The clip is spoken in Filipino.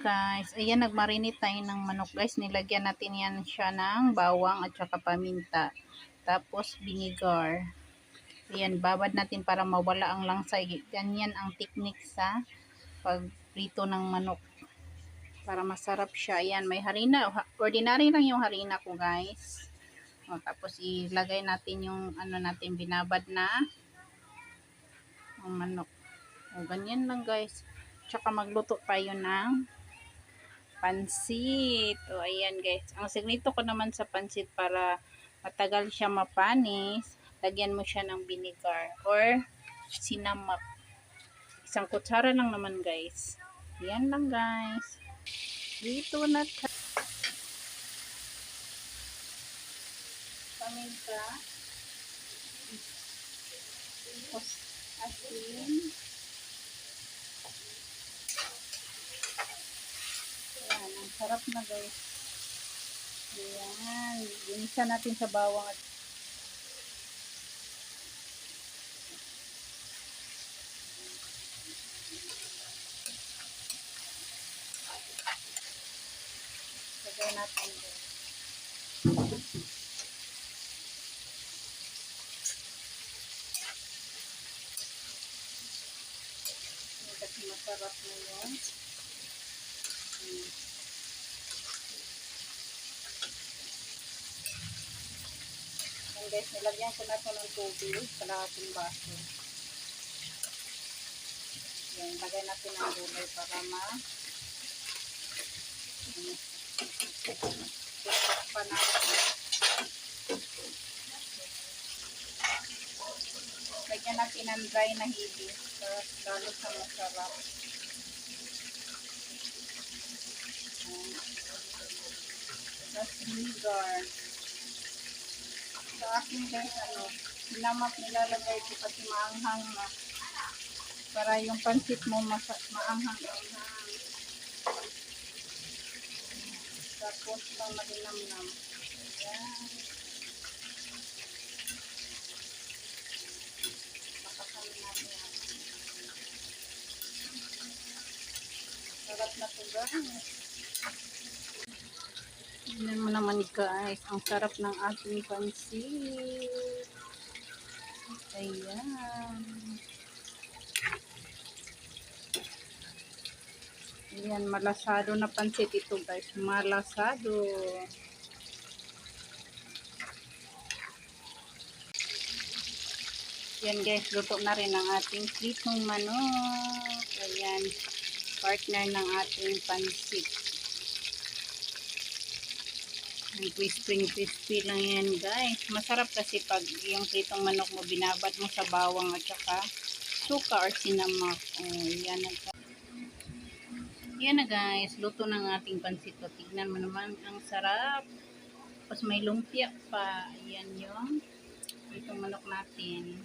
Guys, ayan nagmarinate tayo ng manok guys. Nilagyan natin yan siya ng bawang at saka paminta. Tapos vinegar. Ayan, babad natin para mawala ang langsay. Ganyan ang technique sa pagprito ng manok. Para masarap siya. Ayan, may harina. Ordinary lang yung harina ko guys. O, tapos ilagay natin yung ano natin binabad na ang manok. O, ganyan lang guys. Tsaka magluto tayo ng pansit. O, ayan guys. Ang sigrito ko naman sa pansit para matagal siya mapanis, lagyan mo siya ng vinegar or sinamap. Isang kutsara lang naman guys. Ayan lang guys. Dito na ta. Paminta. Asin. Ayan, ang sarap na guys. Ayan, ginisa natin sa bawang at Lagay natin guys. Masarap na yun. Ayan. Guys, nilagyan ko na ito ng tubig, kalahating baso. Ayan, lagay natin ang gulay para ma pa natin. Lagyan natin ng dry na hili para lalo sa masarap. Tapos vinegar sa akin guys, ano, sinamap nilalagay ko kasi maanghang na. Para yung pansit mo masa, maanghang-anghang. Tapos pang malinamnam. Ayan. Pakasama natin yan. Sarap na to guys. Tignan mo naman guys, ang sarap ng ating pansit. Ayan. Ayan, malasado na pansit ito guys. Malasado. Yan guys, luto na rin ang ating pritong manok. Ayan, partner ng ating pansit. Ang crispy crispy lang yan guys. Masarap kasi pag yung pritong manok mo binabad mo sa bawang at saka suka or sinamak. Oh, yan na yan na guys. Luto ng ating pansit. O, tignan mo naman. Ang sarap. Tapos may lumpia pa. Ayan yung pritong manok natin.